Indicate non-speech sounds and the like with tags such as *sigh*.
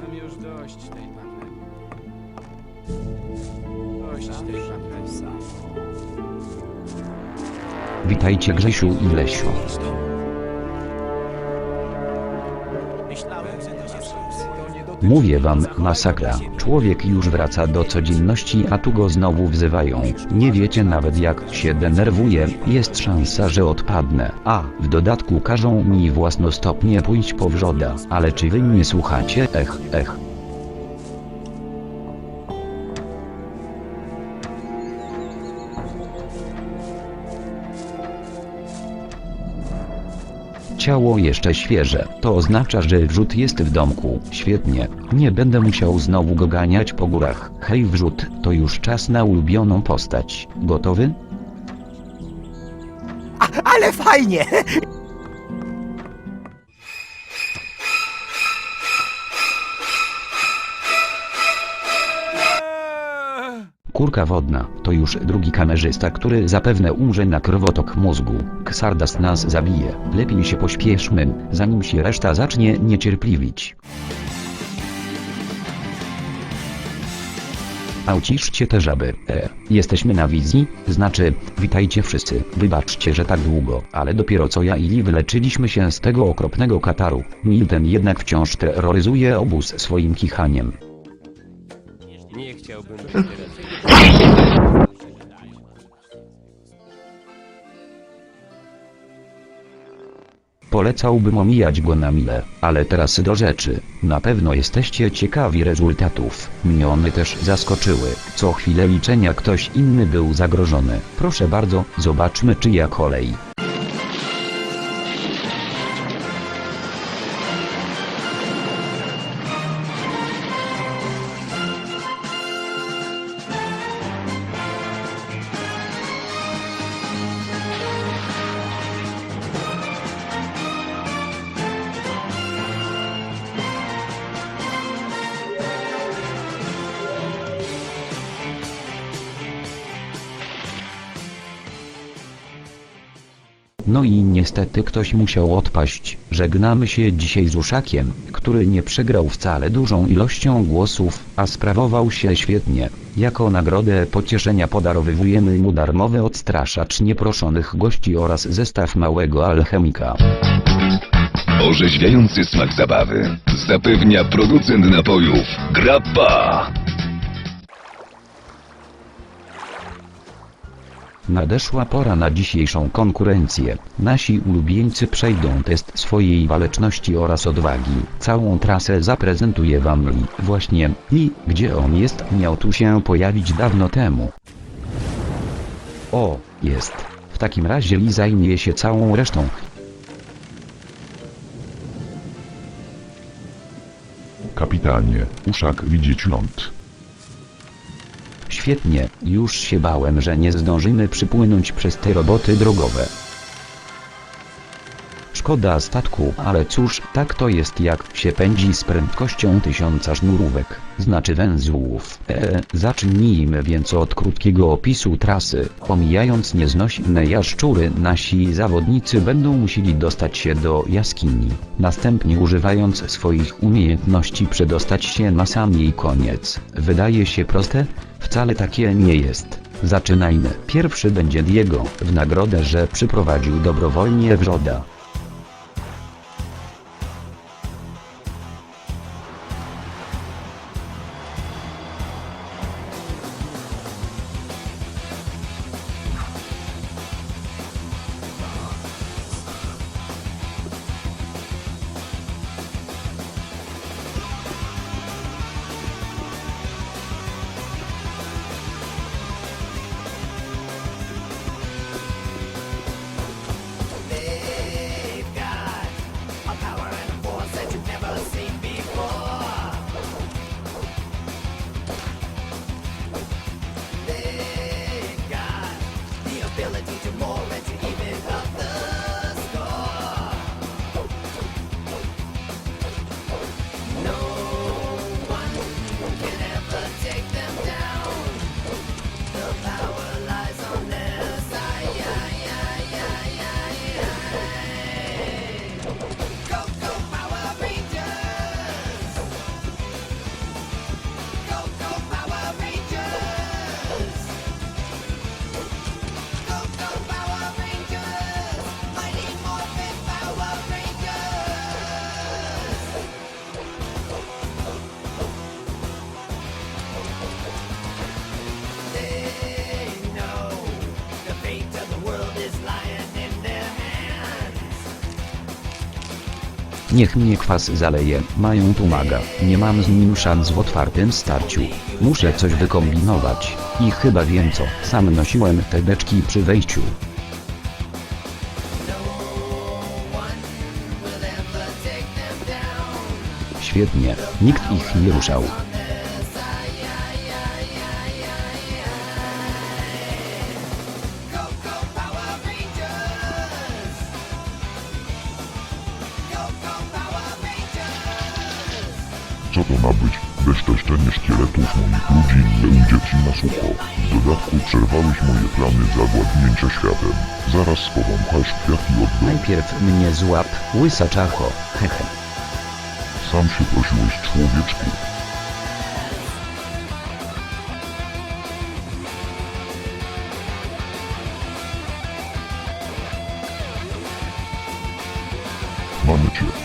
Mam już dość tej papy. Dość tej papy. Witajcie Grzesiu i Lesiu. Mówię wam, masakra. Człowiek już wraca do codzienności, a tu go znowu wzywają. Nie wiecie nawet jak się denerwuję, jest szansa, że odpadnę. A, w dodatku każą mi własnostopnie pójść po wrzoda. Ale czy wy mnie słuchacie? Ech, ech. Ciało jeszcze świeże, to oznacza, że wrzut jest w domku. Świetnie, nie będę musiał znowu go ganiać po górach. Hej wrzut, to już czas na ulubioną postać. Gotowy? Ale fajnie! Kurka wodna, to już drugi kamerzysta, który zapewne umrze na krwotok mózgu. Ksardas nas zabije. Lepiej się pośpieszmy, zanim się reszta zacznie niecierpliwić. A uciszcie te żaby. E, jesteśmy na wizji? Znaczy, witajcie wszyscy. Wybaczcie, że tak długo, ale dopiero co ja i Li wyleczyliśmy się z tego okropnego kataru. Milton jednak wciąż terroryzuje obóz swoim kichaniem. Chciałbym. *laughs* Polecałbym omijać go na mile, ale teraz do rzeczy. Na pewno jesteście ciekawi rezultatów. Mnie one też zaskoczyły. Co chwilę liczenia ktoś inny był zagrożony. Proszę bardzo, zobaczmy czyja kolej. No i niestety ktoś musiał odpaść. Żegnamy się dzisiaj z Uszakiem, który nie przegrał wcale dużą ilością głosów, a sprawował się świetnie. Jako nagrodę pocieszenia podarowywujemy mu darmowy odstraszacz nieproszonych gości oraz zestaw małego alchemika. Orzeźwiający smak zabawy zapewnia producent napojów Grappa. Nadeszła pora na dzisiejszą konkurencję. Nasi ulubieńcy przejdą test swojej waleczności oraz odwagi. Całą trasę zaprezentuje wam Li. Właśnie, Li, gdzie on jest, miał tu się pojawić dawno temu. O, jest. W takim razie Li zajmie się całą resztą. Kapitanie, uszak widzieć ląd. Świetnie, już się bałem, że nie zdążymy przypłynąć przez te roboty drogowe. Szkoda statku, ale cóż, tak to jest jak się pędzi z prędkością tysiąca sznurówek, znaczy węzłów. Eee, zacznijmy więc od krótkiego opisu trasy. Omijając nieznośne jaszczury, nasi zawodnicy będą musieli dostać się do jaskini. Następnie używając swoich umiejętności przedostać się na sam jej koniec. Wydaje się proste? Wcale takie nie jest. Zaczynajmy. Pierwszy będzie Diego, w nagrodę, że przyprowadził dobrowolnie wrzoda. Niech mnie kwas zaleje, mają tu maga. Nie mam z nim szans w otwartym starciu. Muszę coś wykombinować. I chyba wiem co. Sam nosiłem te beczki przy wejściu. Świetnie, nikt ich nie ruszał. Co to ma być? Bezczeszczenie szkieletów moich ludzi nie ujdzie ci na sucho. W dodatku przerwałeś moje plany zawładnięcia światem. Zaraz powąchasz kwiat i oddech. Najpierw mnie złap, łysa czacho, hehe. Sam się prosiłeś człowieczku. Mamy cię,